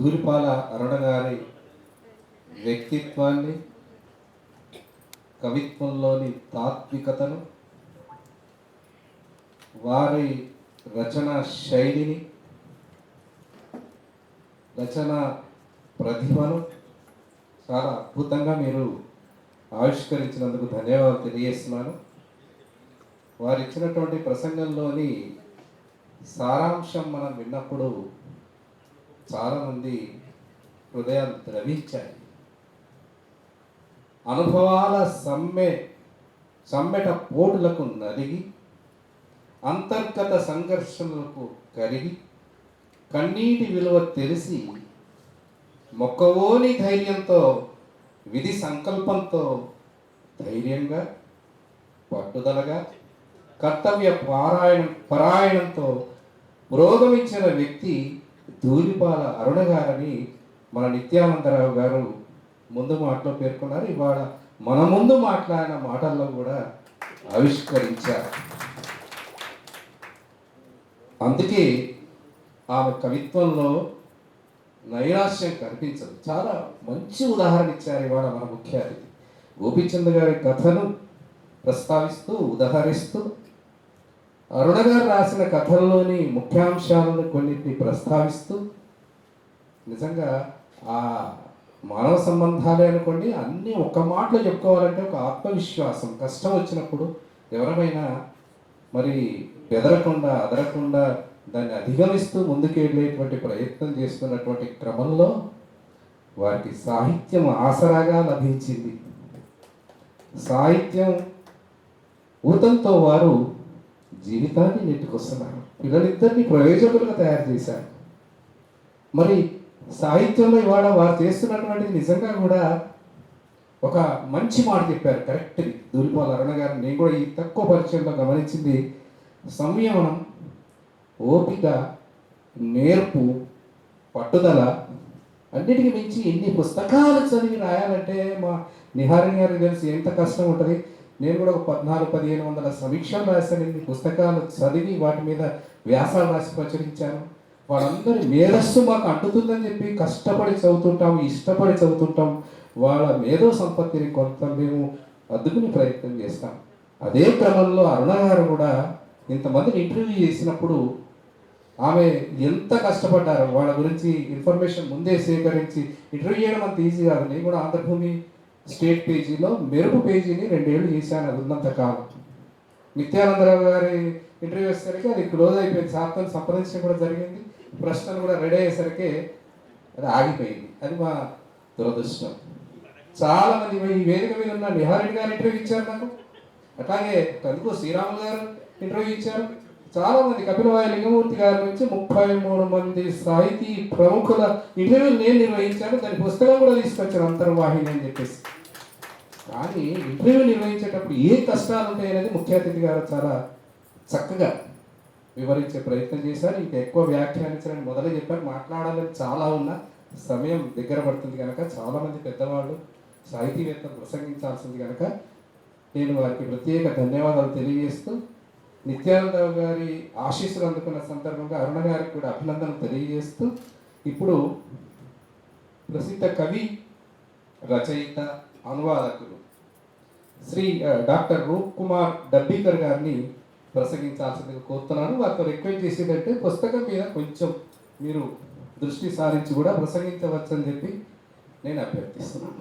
దూరిపాల అరుణ గారి వ్యక్తిత్వాన్ని కవిత్వంలోని తాత్వికతను వారి రచన శైలిని రచన ప్రతిభను చాలా అద్భుతంగా మీరు ఆవిష్కరించినందుకు ధన్యవాదాలు తెలియజేస్తున్నాను. వారు ఇచ్చినటువంటి ప్రసంగంలోని సారాంశం మనం విన్నప్పుడు చాలామంది హృదయాలు ద్రవించాయి. అనుభవాల సమ్మె సమ్మెట పోటులకు నలిగి అంతర్గత సంఘర్షణలకు కరిగి కన్నీటి విలువ తెలిసి మొక్కవోని ధైర్యంతో విధి సంకల్పంతో ధైర్యంగా పట్టుదలగా కర్తవ్య పారాయణం పరాయణంతో పురోగమించిన వ్యక్తి ధూళిపాల అరుణ గారని మన నిత్యానందరావు గారు ముందు మాటలో పేర్కొన్నారు. ఇవాళ మన ముందు మాట్లాడిన మాటల్లో కూడా ఆవిష్కరించారు. అందుకే ఆమె కవిత్వంలో నైరాశ్యం కనిపించదు. చాలా మంచి ఉదాహరణ ఇచ్చారు ఇవాళ మన ముఖ్య అతిథి. గోపీచంద్ గారి కథను ప్రస్తావిస్తూ ఉదహరిస్తూ అరుణ గారు రాసిన కథల్లోని ముఖ్యాంశాలను కొన్నిటిని ప్రస్తావిస్తూ నిజంగా ఆ మానవ సంబంధాలే అనుకోండి అన్నీ ఒక్క మాటలో చెప్పుకోవాలంటే ఒక ఆత్మవిశ్వాసం కష్టం వచ్చినప్పుడు ఎవరమైనా మరి బెదరకుండా అదరకుండా దాన్ని అధిగమిస్తూ ముందుకు వెళ్ళేటువంటి ప్రయత్నం చేస్తున్నటువంటి క్రమంలో వారికి సాహిత్యం ఆసరాగా లభించింది. సాహిత్యం ఊతంతో వారు జీవితాన్ని నెట్టుకొస్తున్నాను పిల్లలిద్దరిని ప్రయోజకులుగా తయారు చేశారు మరి సాహిత్యంలో ఇవాళ వారు చేస్తున్నటువంటిది నిజంగా కూడా ఒక మంచి మాట చెప్పారు. కరెక్ట్ దూలిపాల అరుణ గారు నేను కూడా ఈ తక్కువ పరిచయంలో గమనించింది. సంయమనం ఓపిక నేర్పు పట్టుదల అన్నిటికీ మించి ఎన్ని పుస్తకాలు చదివి రాయాలంటే మా నిహారిణి గారికి తెలిసి ఎంత కష్టం ఉంటుంది. నేను కూడా ఒక పద్నాలుగు పదిహేను వందల సమీక్షలు రాశాను. పుస్తకాలు చదివి వాటి మీద వ్యాసాలు రాసి ప్రచురించాను. వాళ్ళందరి మేధస్సు మాకు అంటుతుందని చెప్పి కష్టపడి చదువుతుంటాం ఇష్టపడి చదువుతుంటాం. వాళ్ళ మేధో సంపత్తిని కొంత మేము అద్దుకుని ప్రయత్నం చేస్తాం. అదే క్రమంలో అరుణ గారు కూడా ఇంతమందిని ఇంటర్వ్యూ చేసినప్పుడు ఆమె ఎంత కష్టపడ్డారు వాళ్ళ గురించి ఇన్ఫర్మేషన్ ముందే సేకరించి ఇంటర్వ్యూ చేయడం అంత ఈజీ కాదు. నేను కూడా ఆంధ్రభూమి స్టేట్ పేజీలో మెరుపు పేజీని రెండేళ్ళు చేశాను అది ఉన్నంత కాలం. నిత్యానందరావు గారి ఇంటర్వ్యూ వచ్చేసరికి అది క్లోజ్ అయిపోయింది. సార్తో సంప్రదించడం కూడా జరిగింది. ప్రశ్నలు కూడా రెడీ అయ్యేసరికి అది ఆగిపోయింది. అది మా దురదృష్టం. చాలా మంది ఈ వేదిక మీద ఉన్న నిహారెడ్డి గారు ఇంటర్వ్యూ ఇచ్చారు నాకు. అట్లాగే కనుకో శ్రీరాములు గారు ఇంటర్వ్యూ ఇచ్చారు. చాలా మంది కపిలవాయి లింగమూర్తి గారి నుంచి ముప్పై మూడు మంది సాహితీ ప్రముఖుల ఇంటర్వ్యూలు నేను నిర్వహించాను. దాని పుస్తకం కూడా తీసుకొచ్చాను అంతర్వాహిని అని చెప్పేసి. కానీ ఇంటర్వ్యూ నిర్వహించేటప్పుడు ఏ కష్టాలు ఉంటాయి అనేది ముఖ్య అతిథి గారు చాలా చక్కగా వివరించే ప్రయత్నం చేశారు. ఇంకా ఎక్కువ వ్యాఖ్యానించడానికి మొదలే చెప్పారు. మాట్లాడాలని చాలా ఉన్న సమయం దగ్గర పడుతుంది కనుక చాలామంది పెద్దవాళ్ళు సాహితీవేత్తలు ప్రసంగించాల్సింది కనుక నేను వారికి ప్రత్యేక ధన్యవాదాలు తెలియజేస్తూ నిత్యానందరావు గారి ఆశీస్సులు అందుకున్న సందర్భంగా అరుణ గారికి కూడా అభినందనలు తెలియజేస్తూ ఇప్పుడు ప్రసిద్ధ కవి రచయిత అనువాదకులు శ్రీ డాక్టర్ రూప్ కుమార్ డబ్బీకర్ గారిని ప్రసంగించాల్సిందిగా కోరుతున్నాను. వారితో రిక్వెస్ట్ చేసేదంటే పుస్తకం మీద కొంచెం మీరు దృష్టి సారించి కూడా ప్రసంగించవచ్చని చెప్పి నేను అభ్యర్థిస్తున్నాను.